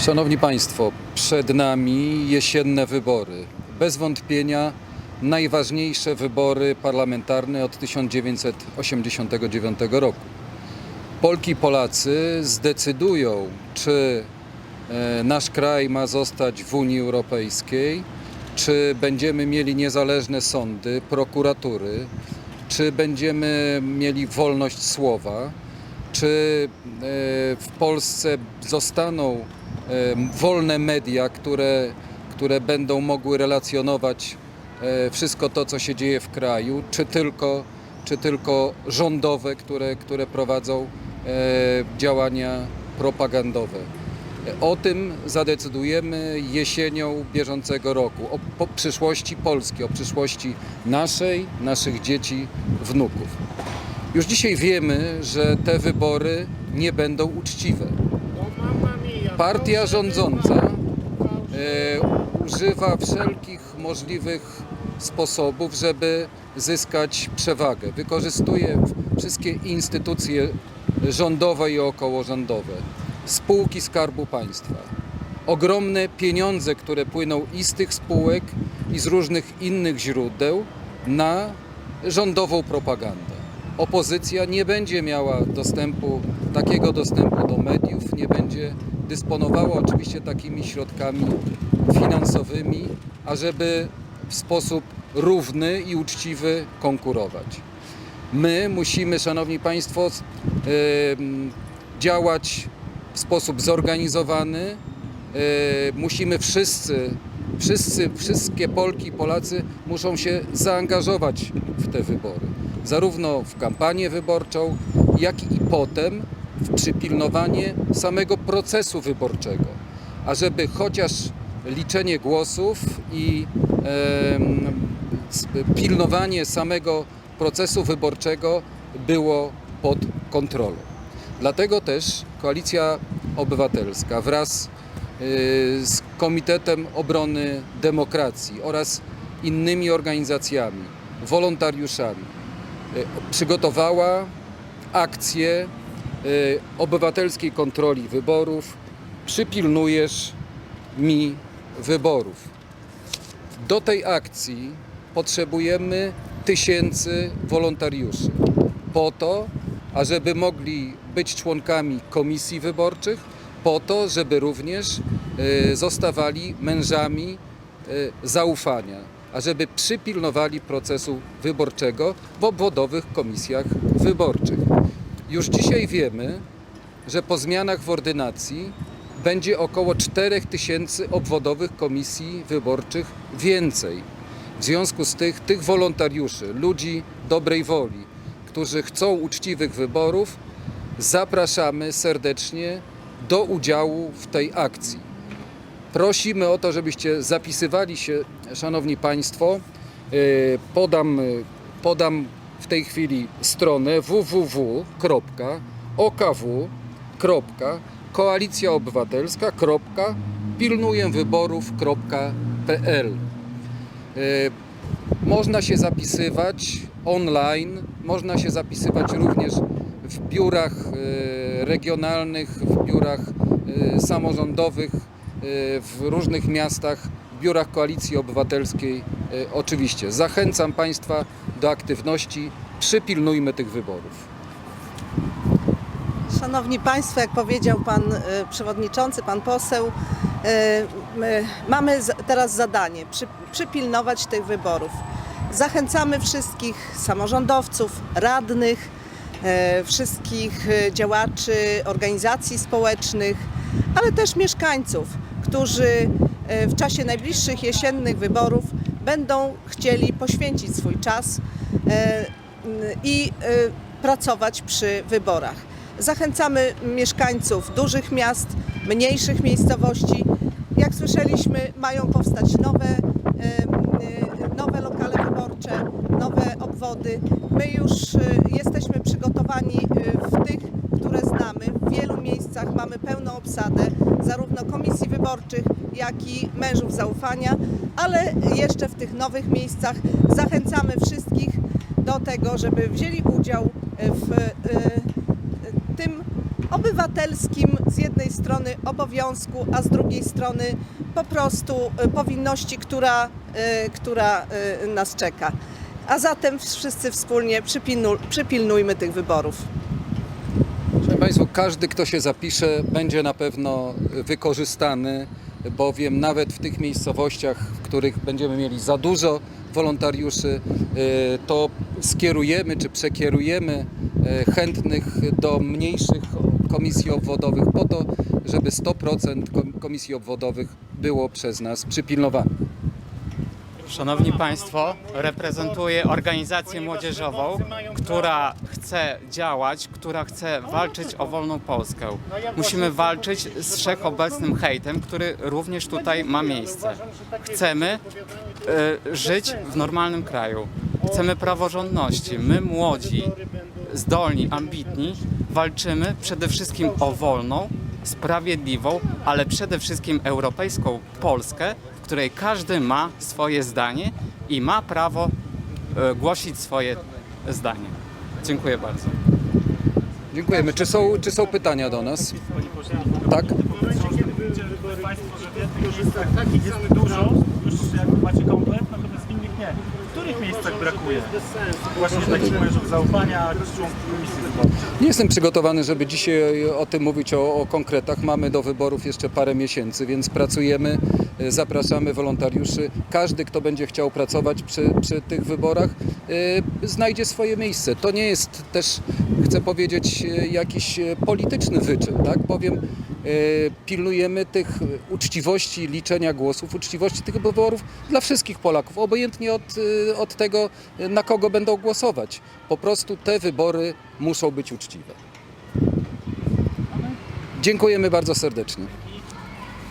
Szanowni Państwo, przed nami jesienne wybory. Bez wątpienia najważniejsze wybory parlamentarne od 1989 roku. Polki i Polacy zdecydują, czy e, nasz kraj ma zostać w Unii Europejskiej, czy będziemy mieli niezależne sądy, prokuratury, czy będziemy mieli wolność słowa, czy e, w Polsce zostaną wolne media, które, które będą mogły relacjonować e, wszystko to, co się dzieje w kraju, czy tylko, czy tylko rządowe, które, które prowadzą e, działania propagandowe. O tym zadecydujemy jesienią bieżącego roku, o przyszłości Polski, o przyszłości naszej, naszych dzieci, wnuków. Już dzisiaj wiemy, że te wybory nie będą uczciwe. Partia rządząca e, używa wszelkich możliwych sposobów, żeby zyskać przewagę. Wykorzystuje wszystkie instytucje rządowe i okołorządowe, spółki Skarbu Państwa. Ogromne pieniądze, które płyną i z tych spółek, i z różnych innych źródeł na rządową propagandę. Opozycja nie będzie miała dostępu, takiego dostępu do mediów, nie będzie dysponowała oczywiście takimi środkami finansowymi, ażeby w sposób równy i uczciwy konkurować. My musimy, Szanowni Państwo, działać w sposób zorganizowany. E, Musimy wszyscy, wszyscy, wszystkie Polki i Polacy muszą się zaangażować w te wybory. Zarówno w kampanię wyborczą, jak i potem w przypilnowanie samego procesu wyborczego. Ażeby chociaż liczenie głosów i s- pilnowanie samego procesu wyborczego było pod kontrolą. Dlatego też Koalicja Obywatelska wraz y, z Komitetem Obrony Demokracji oraz innymi organizacjami, wolontariuszami y, przygotowała akcję obywatelskiej kontroli wyborów. Przypilnujesz mi wyborów. Do tej akcji potrzebujemy tysięcy wolontariuszy po to, ażeby mogli być członkami komisji wyborczych, po to, żeby również e, zostawali mężami e, zaufania, ażeby przypilnowali procesu wyborczego w obwodowych komisjach wyborczych. Już dzisiaj wiemy, że po zmianach w ordynacji będzie około 4 tysięcy obwodowych komisji wyborczych więcej. W związku z tych, tych wolontariuszy, ludzi dobrej woli, którzy chcą uczciwych wyborów, zapraszamy serdecznie do udziału w tej akcji. Prosimy o to, żebyście zapisywali się, Szanowni Państwo. E, Podam, podam w tej chwili stronę www.koalicjaobywatelska.pilnujewyborów.pl E, Można się zapisywać online, można się zapisywać również w biurach e, regionalnych, w biurach e, samorządowych, w różnych miastach, w biurach Koalicji Obywatelskiej. E, Oczywiście zachęcam Państwa do aktywności, przypilnujmy tych wyborów. Szanowni Państwo, jak powiedział Pan e, Przewodniczący, Pan Poseł, my mamy teraz zadanie przy, przypilnować tych wyborów. Zachęcamy wszystkich samorządowców, radnych, wszystkich działaczy organizacji społecznych, ale też mieszkańców, którzy w czasie najbliższych jesiennych wyborów będą chcieli poświęcić swój czas e, i e, pracować przy wyborach. Zachęcamy mieszkańców dużych miast, mniejszych miejscowości. Jak słyszeliśmy, mają powstać nowe, e, nowe lokale wyborcze, nowe obwody. My już jesteśmy przygotowani w tych, które znamy. W wielu miejscach mamy pełną obsadę zarówno komisji wyborczych, jak i mężów zaufania, ale jeszcze w tych nowych miejscach zachęcamy wszystkich do tego, żeby wzięli udział w e, tym obywatelskim z jednej strony obowiązku, a z drugiej strony po prostu y, powinności, która, która nas czeka. A zatem wszyscy wspólnie przypilnu, przypilnujmy tych wyborów. Szanowni Państwo, każdy, kto się zapisze, będzie na pewno wykorzystany, bowiem nawet w tych miejscowościach, w których będziemy mieli za dużo wolontariuszy, y, to skierujemy czy przekierujemy y, chętnych do mniejszych komisji obwodowych po to, żeby 100% kom- komisji obwodowych było przez nas przypilnowanych. Szanowni Państwo, reprezentuję organizację młodzieżową, która chce działać, która chce walczyć o wolną Polskę. Musimy walczyć z wszechobecnym hejtem, który również tutaj ma miejsce. Chcemy e, żyć w normalnym kraju. Chcemy praworządności. My młodzi, zdolni, ambitni walczymy przede wszystkim o wolną, sprawiedliwą, ale przede wszystkim europejską Polskę, w której każdy ma swoje zdanie i ma prawo e, głosić swoje zdanie. Dziękuję bardzo. Dziękujemy. Czy są, czy są pytania do nas? Tak? Państwo, że w jednych miejscach jest dużo, już jakby macie komplet, natomiast w innych nie. Których miejscach brakuje właśnie takich mężów zaufania członków komisji? Nie jestem przygotowany, żeby dzisiaj o tym mówić, o, o konkretach. Mamy do wyborów jeszcze parę miesięcy, więc pracujemy, e, zapraszamy wolontariuszy. Każdy, kto będzie chciał pracować przy, przy tych wyborach, e, znajdzie swoje miejsce. To nie jest też, chcę powiedzieć, e, jakiś polityczny wyczyn, tak? Powiem, pilnujemy tych uczciwości liczenia głosów, uczciwości tych wyborów dla wszystkich Polaków, obojętnie od, e, od tego, na kogo będą głosować. Po prostu te wybory muszą być uczciwe. Dziękujemy bardzo serdecznie.